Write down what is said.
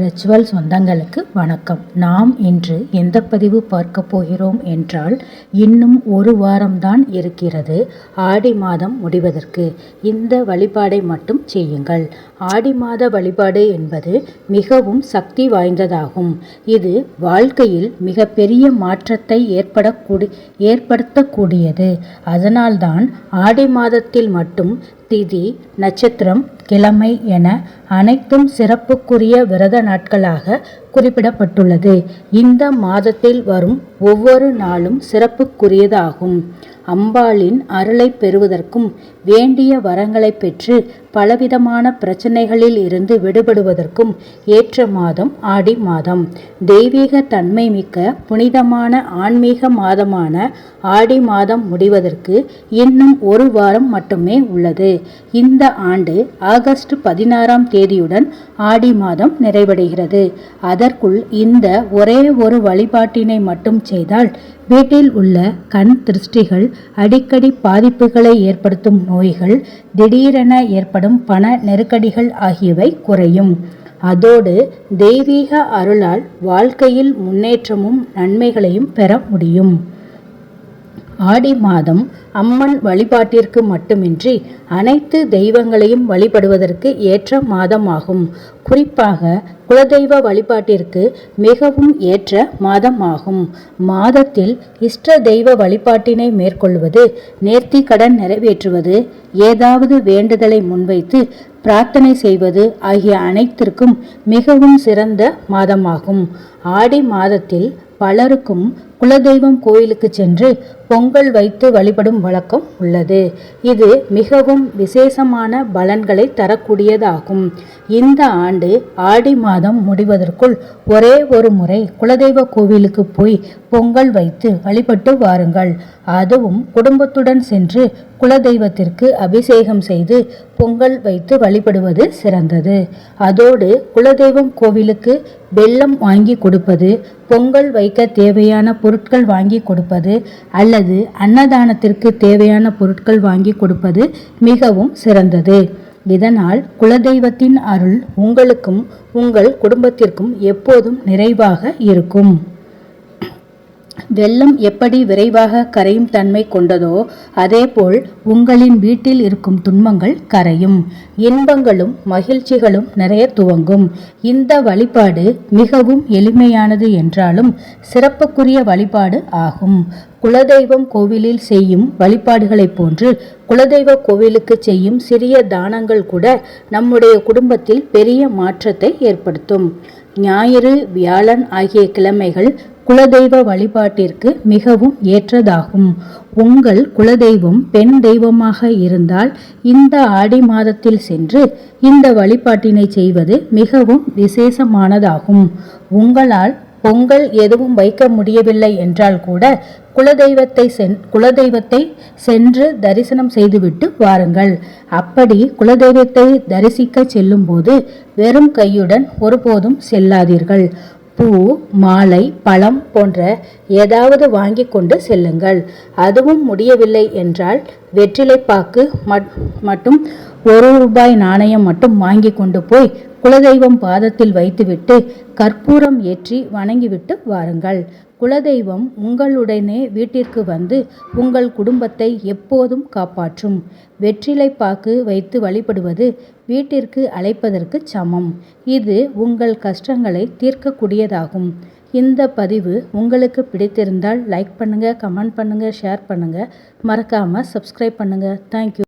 Ritual சொந்தங்களுக்கு வணக்கம். நாம் இன்று எந்த பதிவு பார்க்க போகிறோம் என்றால் இன்னும் ஒரு வாரம்தான் இருக்கிறது ஆடி மாதம் முடிவதற்கு. இந்த வழிபாடை மட்டும் செய்யுங்கள். ஆடி மாத வழிபாடு என்பது மிகவும் சக்தி வாய்ந்ததாகும். இது வாழ்க்கையில் மிகப்பெரிய மாற்றத்தை ஏற்படக்கூடி ஏற்படுத்தக்கூடியது. அதனால்தான் ஆடி மாதத்தில் மட்டும் திதி நட்சத்திரம் கிழமை என அனைத்தும் சிறப்புக்குரிய விரத நாட்களாக குறிப்பிடப்பட்டுள்ளது. இந்த மாதத்தில் வரும் ஒவ்வொரு நாளும் சிறப்புக்குரியதாகும். அம்பாளின் அருளை பெறுவதற்கும் வேண்டிய வரங்களை பெற்று பலவிதமான பிரச்சனைகளில் இருந்து விடுபடுவதற்கும் ஏற்ற மாதம் ஆடி மாதம். தெய்வீக தன்மை மிக்க புனிதமான ஆன்மீக மாதமான ஆடி மாதம் முடிவதற்கு இன்னும் ஒரு வாரம் மட்டுமே உள்ளது. இந்த ஆண்டு ஆகஸ்ட் பதினாறாம் தேதியுடன் ஆடி மாதம் நிறைவடைகிறது. அதற்குள் இந்த ஒரே ஒரு வழிபாட்டினை மட்டும் செய்தால் வீட்டில் உள்ள கண் திருஷ்டிகள் அடிக்கடி பாதிப்புகளை ஏற்படுத்தும் நோய்கள் திடீரென ஏற்படும் பண நெருக்கடிகள் ஆகியவை குறையும். அதோடு தெய்வீக அருளால் வாழ்க்கையில் முன்னேற்றமும் நன்மைகளையும் பெற முடியும். ஆடி மாதம் அம்மன் வழிபாட்டிற்கு மட்டுமின்றி அனைத்து தெய்வங்களையும் வழிபடுவதற்கு ஏற்ற மாதமாகும். குறிப்பாக குலதெய்வ வழிபாட்டிற்கு மிகவும் ஏற்ற மாதமாகும். மாதத்தில் இஷ்ட தெய்வ வழிபாட்டினை மேற்கொள்வது நேர்த்தி கடன் நிறைவேற்றுவது ஏதாவது வேண்டுதலை முன்வைத்து பிரார்த்தனை செய்வது ஆகிய அனைத்திற்கும் மிகவும் சிறந்த மாதமாகும். ஆடி மாதத்தில் பலருக்கும் குலதெய்வம் கோயிலுக்கு சென்று பொங்கல் வைத்து வழிபடும் வழக்கம் உள்ளது. இது மிகவும் விசேஷமான பலன்களை தரக்கூடியதாகும். இந்த ஆண்டு ஆடி மாதம் முடிவதற்குள் ஒரே ஒரு முறை குலதெய்வ கோவிலுக்கு போய் பொங்கல் வைத்து வழிபட்டு வாருங்கள். அதுவும் குடும்பத்துடன் சென்று குலதெய்வத்திற்கு அபிஷேகம் செய்து பொங்கல் வைத்து வழிபடுவது சிறந்தது. அதோடு குலதெய்வம் கோவிலுக்கு வெள்ளம் வாங்கி கொடுப்பது பொங்கல் வைக்க தேவையான பொருட்கள் வாங்கி கொடுப்பது அல்லது அன்னதானத்திற்கு தேவையான பொருட்கள் வாங்கி கொடுப்பது மிகவும் சிறந்தது. இதனால் குலதெய்வத்தின் அருள் உங்களுக்கும் உங்கள் குடும்பத்திற்கும் எப்போதும் நிறைவாக இருக்கும். வெள்ளம் எப்படி விரைவாக கரையும் தன்மை கொண்டதோ அதேபோல் உங்களின் வீட்டில் இருக்கும் துன்பங்கள் கரையும். இன்பங்களும் மகிழ்ச்சிகளும் நிறைய துவங்கும். இந்த வழிபாடு மிகவும் எளிமையானது என்றாலும் சிறப்புக்குரிய வழிபாடு ஆகும். குலதெய்வம் கோவிலில் செய்யும் வழிபாடுகளைப் போன்று குலதெய்வ கோவிலுக்கு செய்யும் சிறிய தானங்கள் கூட நம்முடைய குடும்பத்தில் பெரிய மாற்றத்தை ஏற்படுத்தும். ஞாயிறு வியாழன் ஆகிய கிழமைகள் குலதெய்வ வழிபாட்டிற்கு மிகவும் ஏற்றதாகும். உங்கள் குலதெய்வம் பெண் தெய்வமாக இருந்தால் இந்த ஆடி மாதத்தில் சென்று இந்த வழிபாட்டினை செய்வது மிகவும் விசேஷமானதாகும். உங்களால் பொங்கல் எதுவும் வைக்க முடியவில்லை என்றால் கூட குலதெய்வத்தை சென் குலதெய்வத்தை சென்று தரிசனம் செய்துவிட்டு வாருங்கள். அப்படி குலதெய்வத்தை தரிசிக்க செல்லும்போது வெறும் கையுடன் ஒருபோதும் செல்லாதீர்கள். பூ மாலை பழம் போன்ற ஏதாவது வாங்கி கொண்டு செல்லுங்கள். அதுவும் முடியவில்லை என்றால் வெற்றிலைப்பாக்கு மட்டும் ஒரு ரூபாய் நாணயம் மட்டும் வாங்கி கொண்டு போய் குலதெய்வம் பாதத்தில் வைத்துவிட்டு கற்பூரம் ஏற்றி வணங்கிவிட்டு வாருங்கள். குலதெய்வம் உங்களுடனே வீட்டிற்கு வந்து உங்கள் குடும்பத்தை எப்போதும் காப்பாற்றும். வெற்றிலை பாக்கு வைத்து வழிபடுவது வீட்டிற்கு அழைப்பதற்கு சமம். இது உங்கள் கஷ்டங்களை தீர்க்கக்கூடியதாகும். இந்த பதிவு உங்களுக்கு பிடித்திருந்தால் லைக் பண்ணுங்கள் கமெண்ட் பண்ணுங்கள் ஷேர் பண்ணுங்கள் மறக்காமல் சப்ஸ்கிரைப் பண்ணுங்கள் தேங்க்யூ